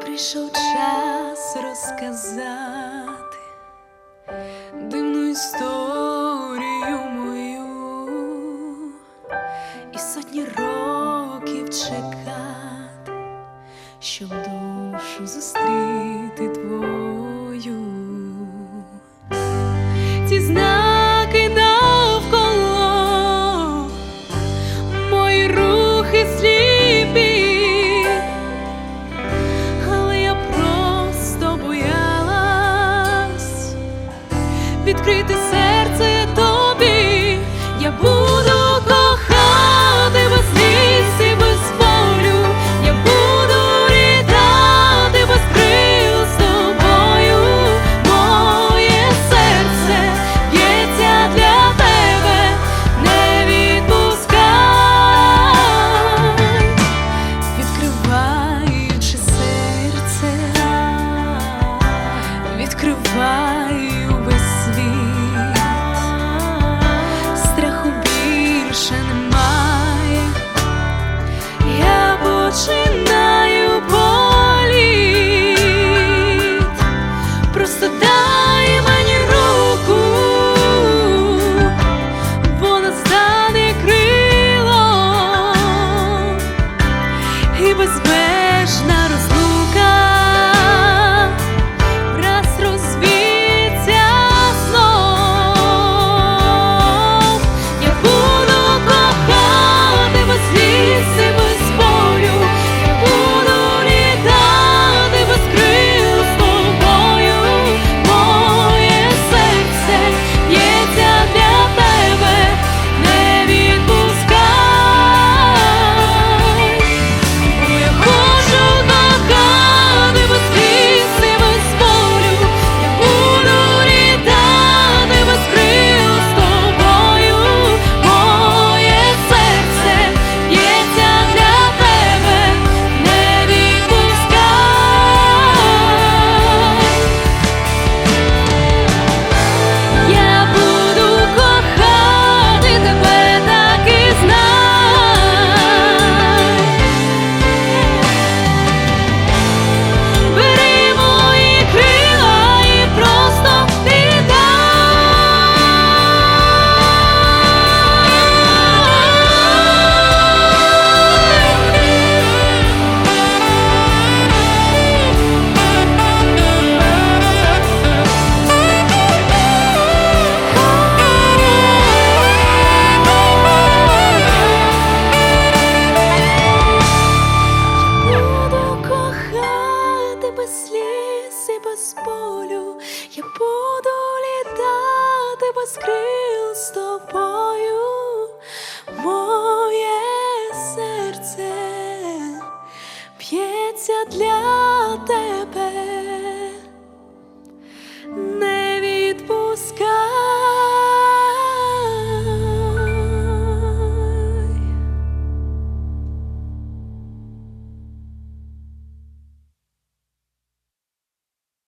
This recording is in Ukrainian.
прийшов час розказати дивну історію мою і сотні років чекати, щоб душу зустріти твою. Ті відкрити серце тобі, я буду кохати без лісі, без болю, я буду рідати без крил з тобою, моє серце б'ється для тебе, не відпускай, відкриваючи серце, відкривай. без крил з тобою, моє серце б'ється для.